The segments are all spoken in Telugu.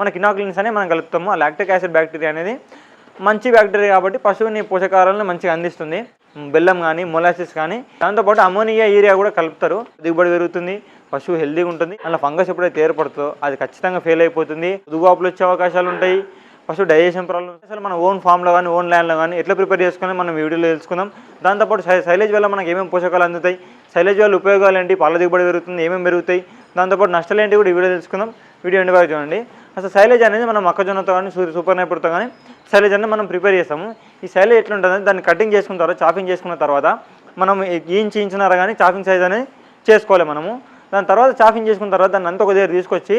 మనకి ఇనాక్లిన్స్ అనే మనం కలుపుతాము. ఆ లాక్టిక్ యాసిడ్ బ్యాక్టీరియా అనేది మంచి బ్యాక్టీరియా కాబట్టి పశువుని పోషకాలను మంచిగా అందిస్తుంది. బెల్లం కానీ మొలాసిస్ కానీ దాంతోపాటు అమోనియా ఏరియా కూడా కలుపుతారు. దిగుబడి పెరుగుతుంది. పశువు హెల్దీగా ఉంటుంది. అలా ఫంగస్ ఎప్పుడైతే ఏర్పడుతుందో అది ఖచ్చితంగా ఫెయిల్ అయిపోతుంది. దుగాపులు వచ్చే అవకాశాలు ఉంటాయి. పశువు డైజెషన్ ప్రాబ్లమ్ అసలు మన ఓన్ ఫామ్లో కానీ ఓన్ ల్యాండ్లో కానీ ఎట్లా ప్రిపేర్ చేసుకుని మనం వీడియోలో తెలుసుకుందాం. దాంతోపాటు సై- సైలేజ్ వల్ల మనకి ఏమేమి పోషకాలు అందుతాయి? సైలేజ్ వల్ల ఉపయోగాలు ఏంటి? పాల దిగుబడి పెరుగుతుంది ఏమేమి పెరుగుతాయి? దాంతోపాటు నష్టాలు ఏంటి కూడా ఈ వీడియో తెలుసుకుందాం. వీడియో ఎండి వరకు చూడండి. అసలు సైలేజ్ అనేది మనం మొక్కజొన్నతో కానీ సూర్య సూపర్ నైపుర్తో కానీ సైలేజ్ అనేది మనం ప్రిపేర్ చేస్తాము. ఈ సైలేజ్ ఎట్లుంటుందంటే దాన్ని కటింగ్ చేసుకున్న తర్వాత చాపింగ్ చేసుకున్న తర్వాత మనం ఇంచు ఇంచినారా కానీ చాపింగ్ సైజ్ అనేది చేసుకోవాలి మనము. దాని తర్వాత చాపింగ్ చేసుకున్న తర్వాత దాన్ని అంతా ఒక దగ్గర తీసుకొచ్చి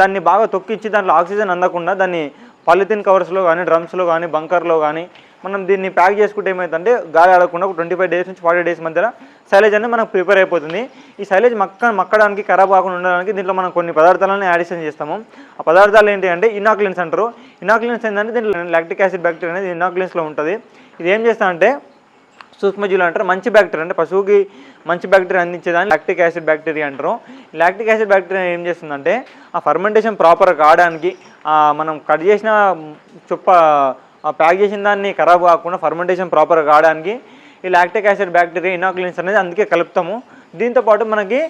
దాన్ని బాగా తొక్కించి దాంట్లో ఆక్సిజన్ అందకుండా దాన్ని పాలిథిన్ కవర్స్లో కానీ డ్రమ్స్లో కానీ బంకర్లో కానీ మనం దీన్ని ప్యాక్ చేసుకుంటే ఏమవుతుందంటే గాలి ఆడకుండా ఒక ట్వంటీ ఫైవ్ డేస్ నుంచి ఫార్టీ డేస్ మధ్యలో సైలేజ్ అనేది మనకు ప్రిపేర్ అయిపోతుంది. ఈ సైలేజ్ మక్క మక్కడానికి ఖరాబ్ కాకుండా ఉండడానికి దీంట్లో మనం కొన్ని పదార్థాలను యాడిషన్ చేస్తాము. ఆ పదార్థాలు ఏంటి అంటే ఇనాక్లిన్స్ అంటారు ఇనాక్లిన్స్ ఏంటంటే దీంట్లో లాక్టిక్ యాసిడ్ బ్యాక్టీరియా అనేది ఇనాక్లిన్స్లో ఉంటుంది. ఇది ఏం చేస్తామంటే సూక్ష్మజీవులు అంటారు మంచి బ్యాక్టీరియా అంటే పశువుకి మంచి బ్యాక్టీరియా అందించేదాన్ని లాక్టిక్ యాసిడ్ బ్యాక్టీరియా అంటారు. ఈ లాక్టిక్ యాసిడ్ బ్యాక్టీరియా ఏం చేస్తుందంటే ఆ ఫర్మెంటేషన్ ప్రాపర్ కావడానికి మనం కట్ చేసిన చొప్ప ప్యాక్ చేసిన దాన్ని ఖరాబ్ కాకుండా ఫర్మెంటేషన్ ప్రాపర్గా కావడానికి ఈ లాక్టిక్ యాసిడ్ బ్యాక్టీరియా ఇనాక్లిన్స్ అనేది అందుకే కలుపుతాము. దీంతోపాటు మనకి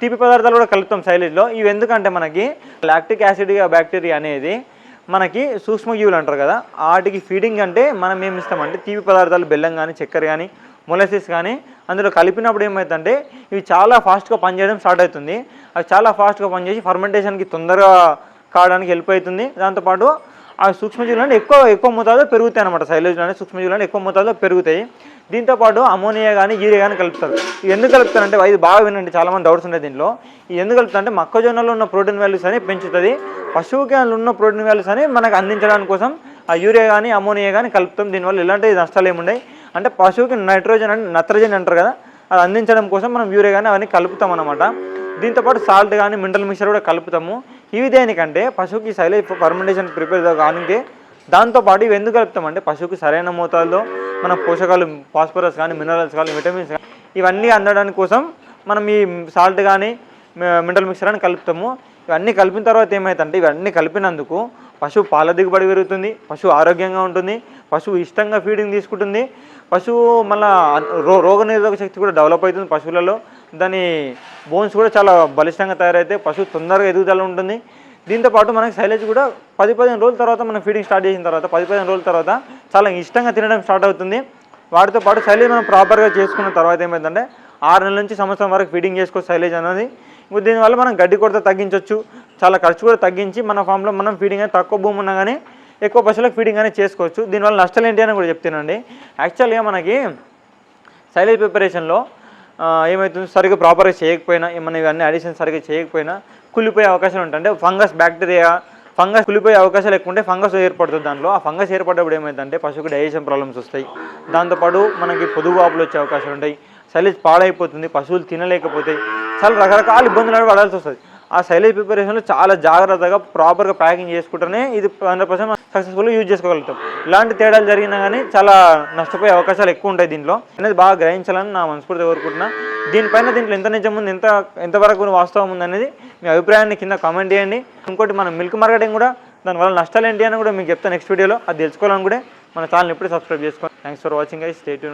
తీపి పదార్థాలు కూడా కలుపుతాం సైలేజ్లో ఇవి ఎందుకంటే మనకి లాక్టిక్ యాసిడ్ బ్యాక్టీరియా అనేది మనకి సూక్ష్మజీవులు అంటారు కదా వాటికి ఫీడింగ్ అంటే మనం ఏమి ఇస్తామంటే తీపి పదార్థాలు బెల్లం కానీ చక్కెర కానీ మొలసిస్ కానీ అందులో కలిపినప్పుడు ఏమవుతుందంటే ఇవి చాలా ఫాస్ట్గా పనిచేయడం స్టార్ట్ అవుతుంది. అవి చాలా ఫాస్ట్గా పనిచేసి ఫర్మెంటేషన్కి తొందరగా కావడానికి హెల్ప్ అవుతుంది. దాంతోపాటు ఆ సూక్ష్మజీవులను ఎక్కువ ఎక్కువ మోతాదులో పెరుగుతాయి అనమాట సైలేజ్లో అనే సూక్ష్మజీవులు ఎక్కువ మోతాదులో పెరుగుతాయి. దీంతోపాటు అమోనియా కానీ యూరియా కానీ కలుపుతారు. ఎందుకు కలుపుతారంటే ఇది బాగా వినండి చాలా మంది డౌట్స్ ఉన్నాయి దీంట్లో. ఎందుకు కలుపుతారంటే మొక్కజొన్నలో ఉన్న ప్రోటీన్ వాల్యూస్ అని పెంచుతుంది. పశువుకి అందులో ఉన్న ప్రోటీన్ వాల్యూస్ అని మనకు అందించడానికి కోసం ఆ యూరియా కానీ అమోనియా కానీ కలుపుతాం. దీనివల్ల ఎలాంటి నష్టాలు ఏముండయి? అంటే పశువుకి నైట్రోజన్ అంటే నత్రజన్ అంటారు కదా అది అందించడం కోసం మనం యూరియా కానీ అవన్నీ కలుపుతాం అనమాట దీంతోపాటు సాల్ట్ కానీ మినరల్ మిక్చర్ కూడా కలుపుతాము. ఇవి దేనికంటే పశువుకి సైలేజ్ ఫర్మెంటేషన్ ప్రిపేర్ కానుకే దాంతోపాటు ఇవి ఎందుకు కలుపుతామంటే పశువుకి సరైన మోతాదులో మన పోషకాలు ఫాస్ఫరస్ కానీ మినరల్స్ కానీ విటమిన్స్ కానీ ఇవన్నీ అందడానికి కోసం మనం ఈ సాల్ట్ కానీ మినరల్ మిక్చర్ అని కలుపుతాము. ఇవన్నీ కలిపిన తర్వాత ఏమవుతుందంటే ఇవన్నీ కలిపినందుకు పశువు పాల దిగుబడి పెరుగుతుంది పశువు ఆరోగ్యంగా ఉంటుంది పశువు ఇష్టంగా ఫీడింగ్ తీసుకుంటుంది పశువు మళ్ళీ రో రోగనిరోధక శక్తి కూడా డెవలప్ అవుతుంది పశువులలో. దాని బోన్స్ కూడా చాలా బలిష్టంగా తయారైతే పశువు తొందరగా ఎదుగుదల ఉంటుంది. దీంతో పాటు మనకి సైలేజ్ కూడా పది పదిహేను రోజుల తర్వాత మనం ఫీడింగ్ స్టార్ట్ చేసిన తర్వాత పది పదిహేను రోజుల తర్వాత చాలా ఇష్టంగా తినడం స్టార్ట్ అవుతుంది. వాటితో పాటు సైలేజ్ మనం ప్రాపర్గా చేసుకున్న తర్వాత ఏమైందంటే ఆరు నెలల నుంచి సంవత్సరం వరకు ఫీడింగ్ చేసుకోవచ్చు సైలేజ్ అనేది ఇంకో దీనివల్ల మనం గడ్డి కొరత తగ్గించవచ్చు చాలా ఖర్చు కూడా తగ్గించి మన ఫామ్లో మనం ఫీడింగ్ అనేది తక్కువ భూమి ఉన్నా కానీ ఎక్కువ పశువులకు ఫీడింగ్ అనేది చేసుకోవచ్చు. దీనివల్ల నష్టాలు ఏంటి అని కూడా చెప్తానండి. యాక్చువల్గా మనకి సైలేజ్ ప్రిపరేషన్లో ఏమవుతుంది సరిగ్గా ప్రాపర్గా చేయకపోయినా ఏమైనా ఇవన్నీ అడిషన్ సరిగ్గా చేయకపోయినా కుళ్ళిపోయే అవకాశాలు ఉంటాయి. అంటే ఫంగస్ బ్యాక్టీరియా ఫంగస్ కుళ్ళిపోయే అవకాశాలు ఎక్కువ ఉంటే ఫంగస్ ఏర్పడుతుంది దాంట్లో. ఆ ఫంగస్ ఏర్పడ్డప్పుడు ఏమైందంటే పశువుకి డైజెషన్ ప్రాబ్లమ్స్ వస్తాయి. దాంతోపాటు మనకి పొదుగు వాపులు వచ్చే అవకాశాలు ఉంటాయి. సలీజ్ పాడైపోతుంది పశువులు తినలేకపోతాయి చాలా రకరకాల ఇబ్బందులు పడాల్సి వస్తుంది. ఆ సైలేజ్ ప్రిపరేషన్లో చాలా జాగ్రత్తగా ప్రాపర్గా ప్యాకింగ్ చేసుకుంటేనే ఇది హండ్రెడ్ పర్సెంట్ సక్సెస్ఫుల్గా యూజ్ చేసుకోగలుగుతాం. ఇలాంటి తేడాలు జరిగినా కానీ చాలా నష్టపోయే అవకాశాలు ఎక్కువ ఉంటాయి దీంట్లో. అనేది బాగా గ్రహించాలని నా మనస్ఫూర్తి కోరుకుంటున్నా. దీనిపైన దీంట్లో ఎంత నిజం ఉంది ఎంత ఎంతవరకు వాస్తవం ఉంది అనేది మీ అభిప్రాయాన్ని కింద కామెంట్ చేయండి. ఇంకోటి మన మిల్క్ మార్కెటింగ్ కూడా దానివల్ల నష్టాలు ఏంటి అని కూడా మీకు చెప్తాను నెక్స్ట్ వీడియోలో అది తెలుసుకోవాలని కూడా మన ఛానల్ ఎప్పుడు సబ్స్క్రైబ్ చేసుకోండి. Thanks for watching I State